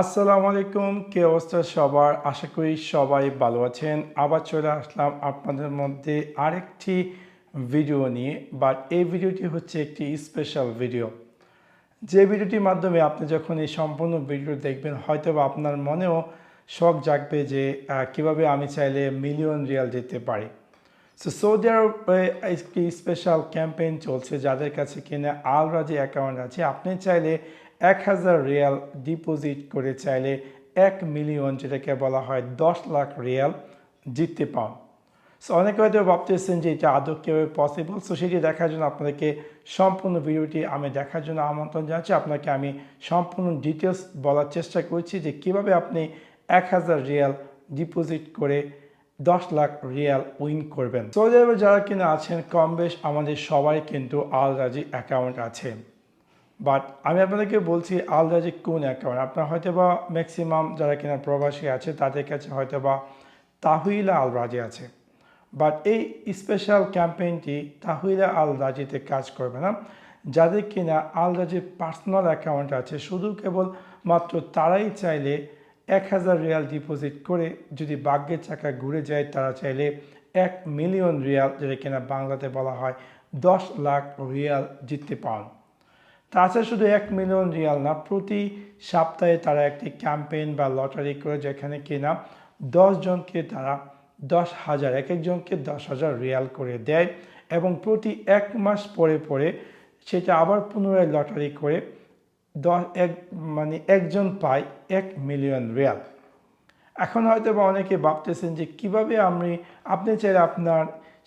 আসসালামু আলাইকুম, কে অবস্থা সবার? আশা করি সবাই ভালো আছেন। আবার চলে আসলাম আপনাদের মধ্যে আরেকটি ভিডিও নিয়ে বাট এই ভিডিওটি হচ্ছে একটি স্পেশাল ভিডিও যে ভিডিওটির মাধ্যমে আপনি যখন এই সম্পূর্ণ ভিডিও দেখবেন হয়তো বা আপনার মনেও শখ জাগবে যে কীভাবে আমি চাইলে মিলিয়ন রিয়াল দিতে পারি। সো সৌদি আরবে একটি স্পেশাল ক্যাম্পেইন চলছে, যাদের কাছে কিনা আল রাজি অ্যাকাউন্ট আছে, আপনি চাইলে এক হাজার রিয়াল ডিপোজিট করে চাইলে এক মিলিয়ন, যেটাকে বলা হয় দশ লাখ রিয়াল জিততে পান সো অনেকে হয়তো ভাবতেছেন যে এটা আদৌ কীভাবে পসিবল সো সেটি দেখার জন্য আপনাদেরকে সম্পূর্ণ ভিডিওটি আমি দেখার জন্য আমন্ত্রণ জানাচ্ছি। আপনাকে আমি সম্পূর্ণ ডিটেলস বলার চেষ্টা করছি যে কীভাবে আপনি এক হাজার রিয়াল ডিপোজিট করে দশ লাখ রিয়াল উইন করবেন। সৌদি আরবে যারা কিনা আছেন কম বেশ আমাদের সবাই কিন্তু আল রাজি অ্যাকাউন্ট আছে। বাট আমি আপনাদেরকে বলছি আল রাজি কোন অ্যাকাউন্ট আপনার হয়তো বা ম্যাক্সিমাম যারা কিনা প্রবাসী আছে, তাদের কাছে হয়তো বা তাহুইলা আল রাজি আছে। বাট এই স্পেশাল ক্যাম্পেইনটি তাহুইলা আল রাজিতে কাজ করবে না। যাদের কিনা আল রাজির পার্সোনাল অ্যাকাউন্ট আছে, শুধু কেবল মাত্র তারাই চাইলে এক হাজার রিয়াল ডিপোজিট করে যদি ভাগ্যের চাকা ঘুরে যায়, তারা চাইলে এক মিলিয়ন রিয়াল, যেটা কিনা বাংলাতে বলা হয় দশ লাখ রিয়াল জিততে পান তাছাড়া শুধু এক মিলিয়ন রিয়াল না, প্রতি সপ্তাহে তারা একটি ক্যাম্পেইন বা লটারি করে যেখানে কিনা জনকে তারা দশ হাজার, এক একজনকে দশ হাজার রিয়াল করে দেয় এবং প্রতি এক মাস পরে পরে সেটা আবার পুনরায় লটারি করে দশ, এক মানে একজন পায় এক মিলিয়ন রিয়াল। এখন হয়তো বা অনেকে ভাবতেছেন যে কীভাবে আমি, আপনি চাইলে আপনার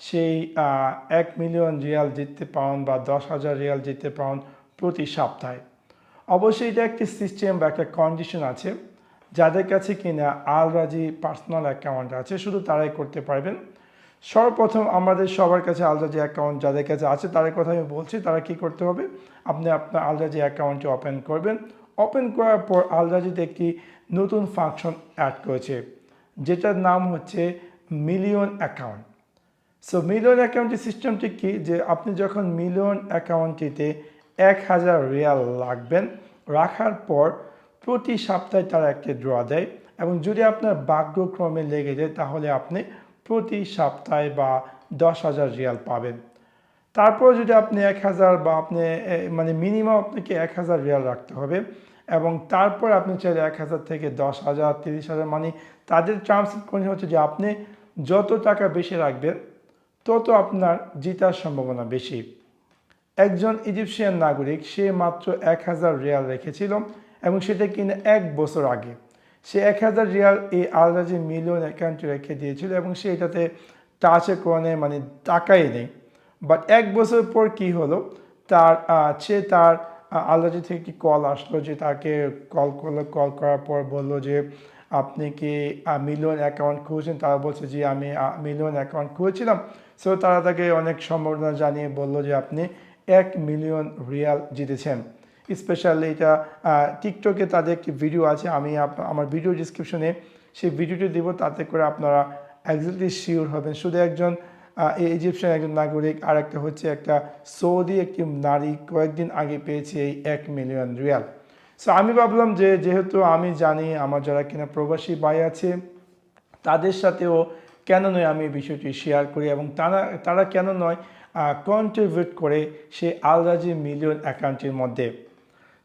সেই এক মিলিয়ন রিয়াল জিততে পারেন বা দশ হাজার রিয়াল জিততে পারেন প্রতি সপ্তাহে। অবশ্যই এটা একটি সিস্টেম বা একটা কন্ডিশন আছে, যাদের কাছে কিনা আল রাজি পার্সোনাল অ্যাকাউন্ট আছে, শুধু তারাই করতে পারবেন। সর্বপ্রথম আমাদের সবার কাছে আলরাজি অ্যাকাউন্ট যাদের কাছে আছে, তাদের কথা আমি বলছি, তারা কি করতে হবে? আপনি আপনার আলরাজি অ্যাকাউন্টটি ওপেন করবেন। ওপেন করার পর আলরাজিতে একটি নতুন ফাংশন অ্যাড করেছে, যেটার নাম হচ্ছে মিলিয়ন অ্যাকাউন্ট সো মিলিয়ন অ্যাকাউন্টের সিস্টেমটি কি? যে আপনি যখন মিলিয়ন অ্যাকাউন্টটিতে এক হাজার রিয়াল রাখবেন রাখার পর প্রতি সপ্তাহে তারা একটা ড্র দেয় এবং যদি আপনার ভাগ্যক্রমে লেগে যায়, তাহলে আপনি প্রতি সপ্তাহে বা দশ হাজার রিয়াল পাবেন। তারপর যদি আপনি এক হাজার বা আপনি মানে মিনিমাম আপনাকে এক হাজার রিয়াল রাখতে হবে এবং তারপর আপনি চাইলে এক হাজার থেকে দশ হাজার, তিরিশ হাজার মানে তাদের কন্ডিশন হচ্ছে যে আপনি যত টাকা বেশি রাখবেন, তত আপনার জিতার সম্ভাবনা বেশি। একজন ইজিপশিয়ান নাগরিক, সে মাত্র এক হাজার রিয়াল রেখেছিল এবং সেটা কিনে এক বছর আগে। সে এক হাজার রিয়াল এই আলরাজি মিলিয়ন অ্যাকাউন্টে রেখে দিয়েছিল এবং সে এটাতে টাচে কোনে মানে টাকাই নেই। বাট এক বছর পর কি হলো? তার সে তার আলরাজি থেকে একটি কল আসলো যে তাকে কল করল। কল করার পর বলল যে, আপনি কি মিলিয়ন অ্যাকাউন্ট খুঁজছেন তারা বলছে যে আমি মিলিয়ন অ্যাকাউন্ট খুঁজছিলাম সো তারা তাকে অনেক সম্বর্ধনা জানিয়ে বলল যে, আপনি এক মিলিয়ন রিয়াল জিতেছেন। স্পেশালি এটা টিকটকে তাদের একটি ভিডিও আছে, আমি আমার ভিডিও ডিসক্রিপশনে সেই ভিডিওটি দেব, তাতে করে আপনারা একজাক্টলি শিওর হবেন। শুধু একজন ইজিপশিয়ান একজন নাগরিক আর একটা হচ্ছে একটা সৌদি একটি নারী, কয়েকদিন আগে পেয়েছে এই এক মিলিয়ন রিয়াল। সো আমি ভাবলাম যে, যেহেতু আমি জানি আমার যারা কিনা প্রবাসী ভাই আছে, তাদের সাথেও কেন নয় আমি বিষয়টি শেয়ার করি, এবং তারা তারা কেন নয় কন্ট্রিবিউট করে সে আলরাজি মিলিয়ন অ্যাকাউন্টের মধ্যে।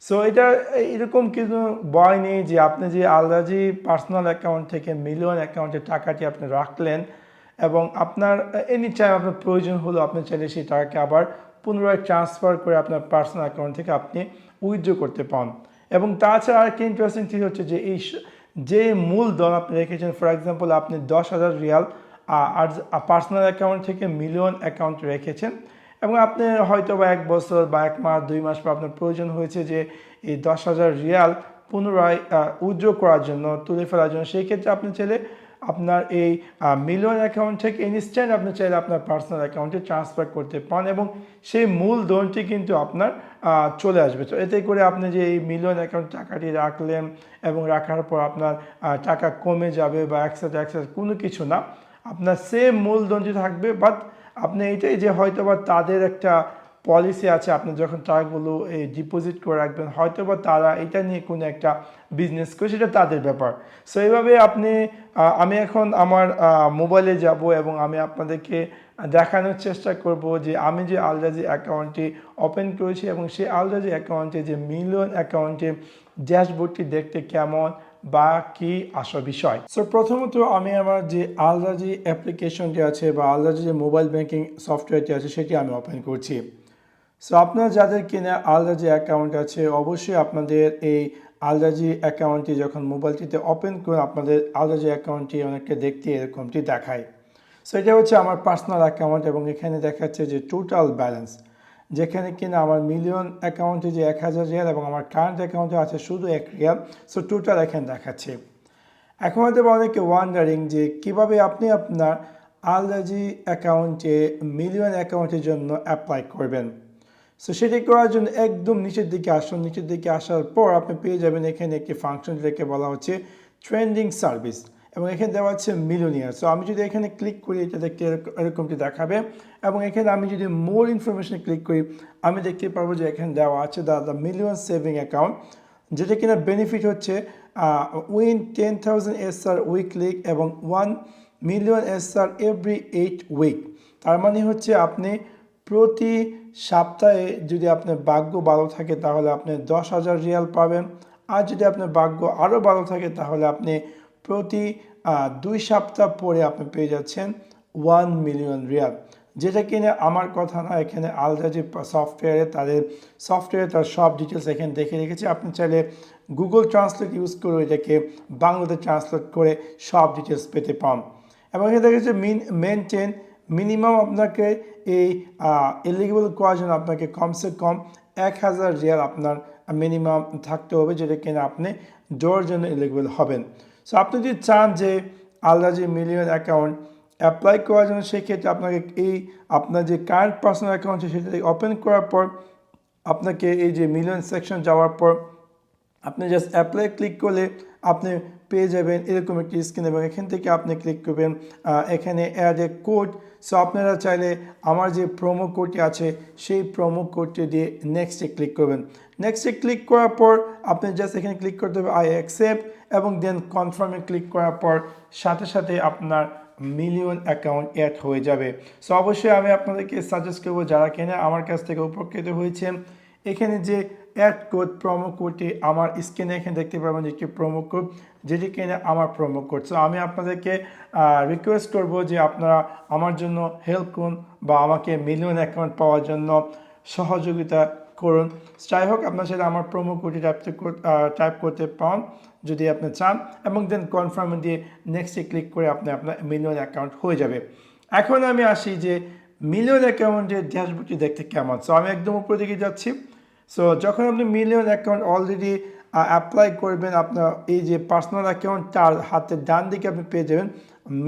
সো এটা, এরকম কিন্তু ভয় নেই যে আপনি যে আলরাজি পার্সোনাল অ্যাকাউন্ট থেকে মিলিয়ন অ্যাকাউন্টে টাকাটি আপনি রাখলেন এবং আপনার এনি টাইম আপনার প্রয়োজন হলো আপনি চাইলে সেই টাকাকে আবার পুনরায় ট্রান্সফার করে আপনার পার্সোনাল অ্যাকাউন্ট থেকে আপনি উইথড্র করতে পান। এবং তাছাড়া আরেকটি ইন্টারেস্টিং থিং হচ্ছে যে এই যে মূলধন আপনি রেখেছেন ফর এক্সাম্পল আপনি দশ হাজার রিয়াল আর পার্সোনাল অ্যাকাউন্ট থেকে মিলিয়ন অ্যাকাউন্ট রেখেছেন এবং আপনি হয়তো বা এক বছর বা এক মাস, দুই মাস পর আপনার প্রয়োজন হয়েছে যে এই দশ হাজার রিয়াল পুনরায় উইথড্র করার জন্য, তুলে ফেলার জন্য, সেই ক্ষেত্রে আপনি চাইলে আপনার এই মিলিয়ন অ্যাকাউন্ট থেকে ইনস্ট্যান্ট আপনি চাইলে আপনার পার্সোনাল অ্যাকাউন্টে ট্রান্সফার করতে পারেন এবং সেই মূল ধনটি কিন্তু আপনার চলে আসবে। তো এতে করে আপনি যে এই মিলিয়ন অ্যাকাউন্ট টাকাটি রাখলেন এবং রাখার পর আপনার টাকা কমে যাবে বা একসাথে একসাথে কোনো কিছু না আপনার সেম মূলধনটি থাকবে বাট আপনি এটাই যে হয়তো বা তাদের একটা পলিসি আছে, আপনি যখন টাকাগুলো এই ডিপোজিট করে রাখবেন হয়তো বা তারা এটা নিয়ে কোনো একটা বিজনেস করে, সেটা তাদের ব্যাপার। সো এইভাবে আপনি আমি এখন আমার মোবাইলে যাব এবং আমি আপনাদেরকে দেখানোর চেষ্টা করব যে আমি যে আলরাজি অ্যাকাউন্টটি ওপেন করেছি এবং সেই আলরাজি অ্যাকাউন্টে যে মিলিয়ন অ্যাকাউন্টে ড্যাশবোর্ডটি দেখতে কেমন বা কি আসা বিষয়। সো প্রথমত আমি আমার যে আলরাজি অ্যাপ্লিকেশনটি আছে বা আলরাজি যে মোবাইল ব্যাংকিং সফটওয়্যারটি আছে, সেটি আমি ওপেন করছি। সো আপনার যাদের কিনা আলরাজি অ্যাকাউন্ট আছে, অবশ্যই আপনাদের এই আলরাজি অ্যাকাউন্টটি যখন মোবাইলটিতে ওপেন করুন, আপনাদের আলরাজি অ্যাকাউন্টটি অনেকটা দেখতে এরকমটি দেখায়। সো এটা হচ্ছে আমার পার্সোনাল অ্যাকাউন্ট এবং এখানে দেখাচ্ছে যে টোটাল ব্যালেন্স যেখানে কিনা আমার মিলিয়ন অ্যাকাউন্টে যে এক হাজার রিয়াল এবং আমার কারেন্ট অ্যাকাউন্টে আছে শুধু এক রিয়াল সো টোটাল এখানে দেখাচ্ছে। এখন হয়তো অনেকে ওয়ান্ডারিং যে কীভাবে আপনি আপনার আলরাজি অ্যাকাউন্টে মিলিয়ন অ্যাকাউন্টের জন্য অ্যাপ্লাই করবেন। সো সেটি করার জন্য একদম নিচের দিকে আসুন। নিচের দিকে আসার পর আপনি পেয়ে যাবেন এখানে একটি ফাংশন যেটাকে বলা হচ্ছে ট্রেন্ডিং সার্ভিস এবং এখানে দেওয়া হচ্ছে মিলিয়নিয়ার সো আমি যদি এখানে ক্লিক করি, এটা দেখতে এরক- এরকমটি দেখাবে। এবং এখানে আমি যদি মোর ইনফরমেশন ক্লিক করি, আমি দেখতে পারব যে এখানে দেওয়া আছে the the million saving account যেটা কিনা বেনিফিট হচ্ছে win ten thousand S R weekly এবং one million S R every eight week তার মানে হচ্ছে আপনি প্রতি সপ্তাহে যদি আপনার ভাগ্য ভালো থাকে, তাহলে আপনি দশ হাজার রিয়াল পাবেন। আর যদি আপনার ভাগ্য আরও ভালো থাকে, তাহলে আপনি প্রতি দুই সপ্তাহ পরে আপনি পেয়ে যাচ্ছেন ওয়ান মিলিয়ন রিয়াল যেটা কিনে আমার কথা না, এখানে আলাদা যে সফটওয়্যারে তাদের সফটওয়্যারে তার সব ডিটেলস এখানে দেখে রেখেছে। আপনি চাইলে গুগল ট্রান্সলেট ইউজ করে এটাকে বাংলাতে ট্রান্সলেট করে সব ডিটেলস পেতে পান এবং এখানে দেখা যাচ্ছে মিন মেনটেন মিনিমাম আপনাকে এই এলিগেবল করার জন্য আপনাকে কমসে কম এক হাজার রিয়াল আপনার মিনিমাম থাকতে হবে, যেটা কিনা আপনি দেওয়ার জন্য এলিগেবল হবেন। সো আপনি যদি চান যে আলদা যে মিলিয়ন অ্যাকাউন্ট অ্যাপ্লাই করার জন্য, সেক্ষেত্রে আপনাকে এই আপনার যে কারেন্ট পার্সোনাল অ্যাকাউন্ট আছে, সেটা ওপেন করার পর আপনাকে এই যে মিলিয়ন সেকশন যাওয়ার পর আপনি জাস্ট অ্যাপ্লাই ক্লিক করলে আপনি পেয়ে যাবেন এরকম একটি স্ক্রিন এবং এখান থেকে আপনি ক্লিক করবেন এখানে অ্যাড এ কোড সো আপনারা চাইলে আমার যে প্রোমো কোডটি আছে, সেই প্রোমো কোডটি দিয়ে নেক্সটে ক্লিক করবেন। নেক্সটে ক্লিক করার পর আপনি জাস্ট এখানে ক্লিক করতে হবে আই অ্যাকসেপ্ট এবং দেন কনফার্মে ক্লিক করার পর সাথে সাথে আপনার মিলিয়ন অ্যাকাউন্ট অ্যাড হয়ে যাবে। সো অবশ্যই আমি আপনাদেরকে সাজেস্ট করব, যারা কিনা আমার কাছ থেকে উপকৃত হয়েছেন, এখানে যে অ্যাড কোড প্রোমো কোডটি আমার স্ক্রিনে এখানে দেখতে পাবেন একটি প্রোমো কোড যেটি কিনে আমার প্রোমো কোড সো আমি আপনাদেরকে রিকোয়েস্ট করব যে আপনারা আমার জন্য হেল্প করুন বা আমাকে মিলিয়ন অ্যাকাউন্ট পাওয়ার জন্য সহযোগিতা করুন। যাই হোক আপনার সাথে আমার প্রোমো কোডটি টাইপ টাইপ করতে পান, যদি আপনি চান। এবং দেন কনফার্ম দিয়ে নেক্সটে ক্লিক করে আপনি আপনার মিলিয়ন অ্যাকাউন্ট হয়ে যাবে। এখন আমি আসি যে মিলিয়ন অ্যাকাউন্টের ড্যাশবোর্ডটি দেখতে কেমন। সো আমি একদম উপর দিকে যাচ্ছি। সো যখন আপনি মিলিয়ন অ্যাকাউন্ট অলরেডি অ্যাপ্লাই করবেন আপনার এই যে পার্সোনাল অ্যাকাউন্ট তার হাতের ডান দিকে আপনি পেয়ে যাবেন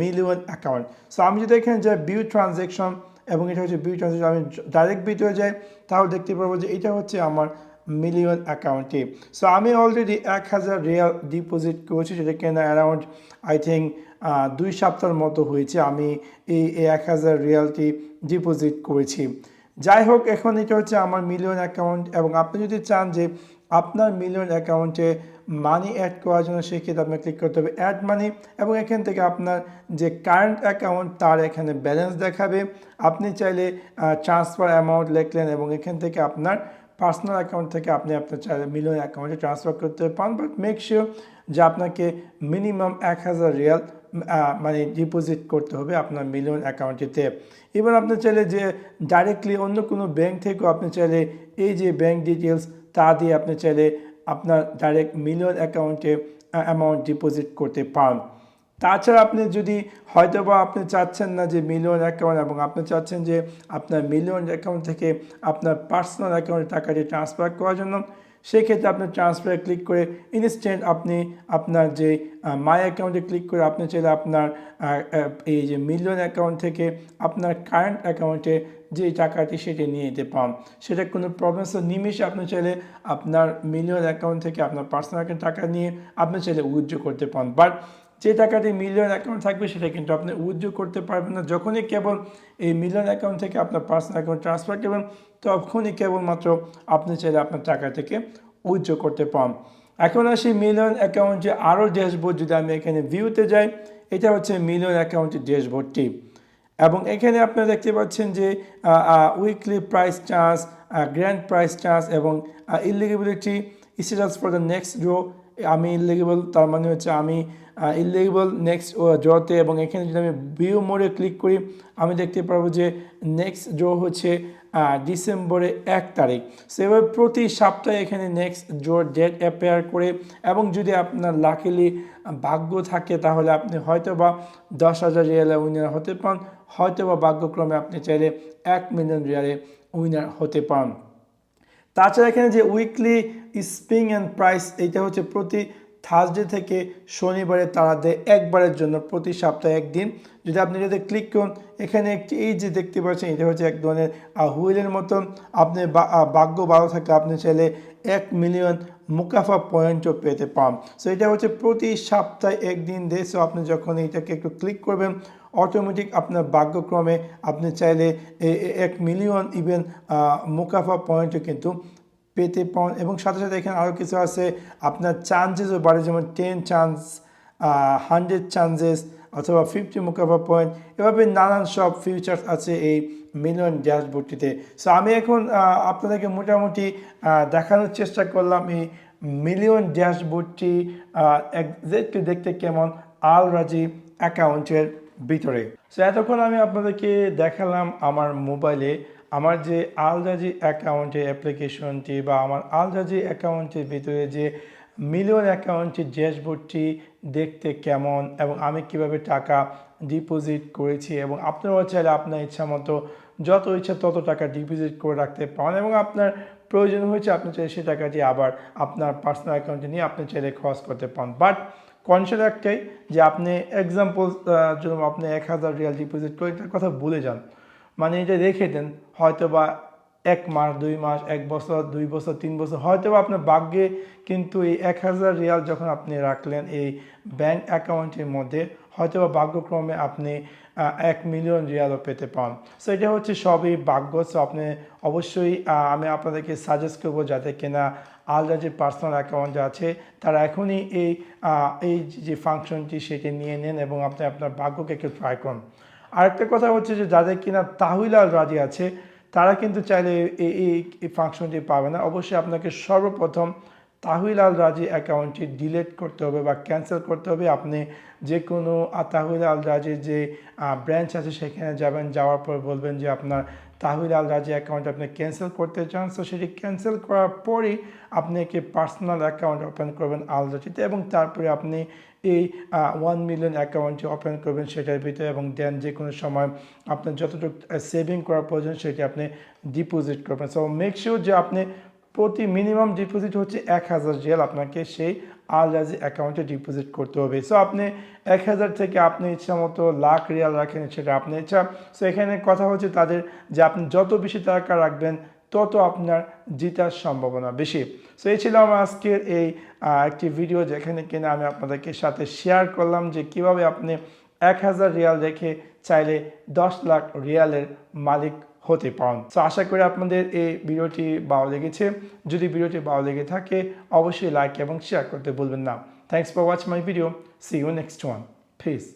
মিলিয়ন অ্যাকাউন্ট সো আমি যদি এখানে যাই বিউ ট্রানজ্যাকশন এবং এটা হচ্ছে বিউ ট্রানজ্যাকশন আমি ডাইরেক্ট ভিডিও যাই, তাহলে দেখতে পারব যে এটা হচ্ছে আমার মিলিয়ন অ্যাকাউন্টে সো আমি অলরেডি এক হাজার রিয়াল ডিপোজিট করেছি, সেটা কেনা অ্যারাউন্ড আই থিঙ্ক দুই সপ্তাহের মতো হয়েছে। আমি এই এক হাজার রিয়ালটি ডিপোজিট করেছি। যাই হোক, এখন এটা হচ্ছে আমার মিলিয়ন অ্যাকাউন্ট এবং আপনি যদি চান যে আপনার মিলিয়ন অ্যাকাউন্টে মানি অ্যাড করার জন্য সেক্ষেত্রে আপনার ক্লিক করতে হবে অ্যাড মানি এবং এখান থেকে আপনার যে কারেন্ট অ্যাকাউন্ট তার এখানে ব্যালেন্স দেখাবে। আপনি চাইলে ট্রান্সফার অ্যামাউন্ট লিখলেন এবং এখান থেকে আপনার পার্সোনাল অ্যাকাউন্ট থেকে আপনি আপনার চাইলে মিলিয়ন অ্যাকাউন্টে ট্রান্সফার করতে পারেন। বাট মেক শিওর যে আপনাকে মিনিমাম এক হাজার রিয়াল মানে ডিপোজিট করতে হবে আপনার মিলিয়ন অ্যাকাউন্টেতে এবার আপনি চাইলে যে ডাইরেক্টলি অন্য কোনো ব্যাংক থেকেও আপনি চাইলে এই যে ব্যাংক ডিটেলস তা দিয়ে আপনি চাইলে আপনার ডাইরেক্ট মিলিয়ন অ্যাকাউন্টে অ্যামাউন্ট ডিপোজিট করতে পারেন। তাছাড়া আপনি যদি হয়তো বা আপনি চাচ্ছেন না যে মিলিয়ন অ্যাকাউন্ট এবং আপনি চাচ্ছেন যে আপনার মিলিয়ন অ্যাকাউন্ট থেকে আপনার পার্সোনাল অ্যাকাউন্টে টাকাটি ট্রান্সফার করার জন্য সেক্ষেত্রে আপনার ট্রান্সফারে ক্লিক করে ইনস্ট্যান্ট আপনি আপনার যে মাই অ্যাকাউন্টে ক্লিক করে আপনি চাইলে আপনার এই যে মিলিয়ন অ্যাকাউন্ট থেকে আপনার কারেন্ট অ্যাকাউন্টে যে টাকাটি সেটি নিয়ে যেতে পান সেটা কোনো প্রবলেম নিমেষে আপনি চাইলে আপনার মিলিয়ন অ্যাকাউন্ট থেকে আপনার পার্সোনাল টাকা নিয়ে আপনি চাইলে উইথড্র করতে পান বাট যে টাকাটি মিলিয়ন অ্যাকাউন্ট থাকবে সেটা কিন্তু আপনি উইথড্র করতে পারবেন না। যখনই কেবল এই মিলিয়ন অ্যাকাউন্ট থেকে আপনার পার্সোনাল অ্যাকাউন্ট ট্রান্সফার করবেন, তখনই কেবলমাত্র আপনি চাইলে আপনার টাকা থেকে উইথড্র করতে পারেন এখন আসি মিলিয়ন অ্যাকাউন্টে আরও ড্যাশবোর্ড যদি আমি এখানে ভিউতে যাই, এটা হচ্ছে মিলিয়ন অ্যাকাউন্টের ড্যাশবোর্ডটি এবং এখানে আপনারা দেখতে পাচ্ছেন যে weekly prize chance grand prize chance এবং eligibility status for the next draw আমি ইলিগেবল তার মানে হচ্ছে আমি ইলিগেবল নেক্সট ড্রতে এবং এখানে যদি আমি ভিউ মোডে ক্লিক করি, আমি দেখতে পারব যে নেক্সট ড্র হচ্ছে ডিসেম্বরে এক তারিখ। সেভাবে প্রতি সপ্তাহে এখানে নেক্সট ড্রোর ডেট অ্যাপেয়ার করে এবং যদি আপনার লাকিলি ভাগ্য থাকে, তাহলে আপনি হয়তো বা দশ হাজার রিয়ালে উইনার হতে পান। হয়তো বা ভাগ্যক্রমে আপনি চাইলে এক মিলিয়ন রিয়ালে উইনার হতে পান। তাছাড়া এখানে যে উইকলি স্প্রিং অ্যান্ড প্রাইস এইটা হচ্ছে প্রতি থার্সডে থেকে শনিবারে তারা দেয় একবারের জন্য প্রতি সপ্তাহে একদিন। যদি আপনি যদি ক্লিক করুন, এখানে একটি এই যে দেখতে পাচ্ছেন, এটা হচ্ছে এক ধরনের হুইলের মতন আপনি ভাগ্য ভালো থাকে আপনি চাইলে এক মিলিয়ন মুকাফা পয়েন্টও পেতে পান সো এটা হচ্ছে প্রতি সপ্তাহে একদিন দেয় সো আপনি যখন এইটাকে একটু ক্লিক করবেন অটোমেটিক আপনার ভাগ্যক্রমে আপনি চাইলে এক মিলিয়ন ইভেন মুকাফা পয়েন্টও কিন্তু পেতে পান এবং সাথে সাথে এখানে আরও কিছু আছে। আপনার চান্সেসও বাড়ে, যেমন টেন চান্স হান্ড্রেড চান্সেস অথবা ফিফটি মুকাফা পয়েন্ট এভাবে নানান সব ফিউচার্স আছে এই মিলিয়ন ড্যাশবোর্ডটিতে। সো আমি এখন আপনাদেরকে মোটামুটি দেখানোর চেষ্টা করলাম এই মিলিয়ন ড্যাশবোর্ডটি এক্সাক্টলি দেখতে কেমন আল রাজি অ্যাকাউন্টের ভিতরে। সো এতক্ষণ আমি আপনাদেরকে দেখালাম আমার মোবাইলে আমার যে আলরাজি অ্যাকাউন্টের অ্যাপ্লিকেশনটি বা আমার আলরাজি অ্যাকাউন্টের ভিতরে যে মিলিয়ন অ্যাকাউন্টের ড্যাশবোর্ডটি দেখতে কেমন এবং আমি কীভাবে টাকা ডিপোজিট করেছি এবং আপনারাও চাইলে আপনার ইচ্ছা মতো যত ইচ্ছা তত টাকা ডিপোজিট করে রাখতে পারেন এবং আপনার প্রয়োজন হয়েছে আপনি চাইলে সেই টাকাটি আবার আপনার পার্সোনাল অ্যাকাউন্টে নিয়ে আপনি চাইলে খরচ করতে পারেন। বাট কনসেপ্ট একটাই যে আপনি এক্সাম্পল জন্য আপনি এক হাজার রিয়াল ডিপোজিট করে, এটার কথা ভুলে যান। মানে এটা রেখে দেন হয়তো বা এক মাস, দুই মাস, এক বছর, দুই বছর, তিন বছর হয়তো আপনার ভাগ্যে কিন্তু এই এক হাজার রিয়াল যখন আপনি রাখলেন এই ব্যাংক অ্যাকাউন্টের মধ্যে হয়তো বা ভাগ্যক্রমে আপনি এক মিলিয়ন রিয়ালও পেতে পান। সো এটা হচ্ছে সবই ভাগ্য। সো আপনি অবশ্যই আমি আপনাদেরকে সাজেস্ট করব যাতে কিনা আলাদা যে পার্সোনাল অ্যাকাউন্ট আছে, তারা এখনই এই এই যে ফাংশনটি সেটি নিয়ে নেন এবং আপনি আপনার ভাগ্যকে একটু ট্রাই করুন। আরেকটা কথা হচ্ছে যে যাদের কিনা তাহিলাল রাজি আছে, তারা কিন্তু চাইলে এই ফাংশনটি পাবে না। অবশ্যই আপনাকে সর্বপ্রথম তাহিল আল রাজি অ্যাকাউন্টটি ডিলেট করতে হবে বা ক্যান্সেল করতে হবে। আপনি যে কোনো তাহিল আল রাজির যে ব্রাঞ্চ আছে সেখানে যাবেন, যাওয়ার পর বলবেন যে আপনার তাহিল আল রাজি অ্যাকাউন্ট আপনি ক্যান্সেল করতে চান সো সেটি ক্যান্সেল করার পরই আপনি একটি পার্সোনাল অ্যাকাউন্ট ওপেন করবেন আল রাজিতে এবং তারপরে আপনি এই ওয়ান মিলিয়ন অ্যাকাউন্টটি ওপেন করবেন সেটার ভিতরে এবং দেন যে কোনো সময় আপনার যতটুকু সেভিং করার প্রয়োজন সেটি আপনি ডিপোজিট করবেন। সো মেক শিওর যে আপনি প্রতি মিনিমাম ডিপোজিট হচ্ছে এক হাজার রিয়াল। আপনাকে সেই আল রাজি অ্যাকাউন্টে ডিপোজিট করতে হবে। সো আপনি এক হাজার থেকে আপনি ইচ্ছা মতো লাখ রিয়াল রাখেন, সেটা আপনি ইচ্ছা। সো এখানে কথা হচ্ছে তাদের যে আপনি যত বেশি টাকা রাখবেন, তত আপনার জিতার সম্ভাবনা বেশি। সো এই ছিল আমার আজকের এই একটি ভিডিও যেখানে কিনা আমি আপনাদেরকে সাথে শেয়ার করলাম যে কীভাবে আপনি এক হাজার রিয়াল রেখে চাইলে দশ লাখ রিয়ালের মালিক হতে পারেন। তো আশা করি আপনাদের এই ভিডিওটি ভালো লেগেছে। যদি ভিডিওটি ভালো লেগে থাকে, অবশ্যই লাইক এবং শেয়ার করতে ভুলবেন না। Thanks for watch my video see you next one please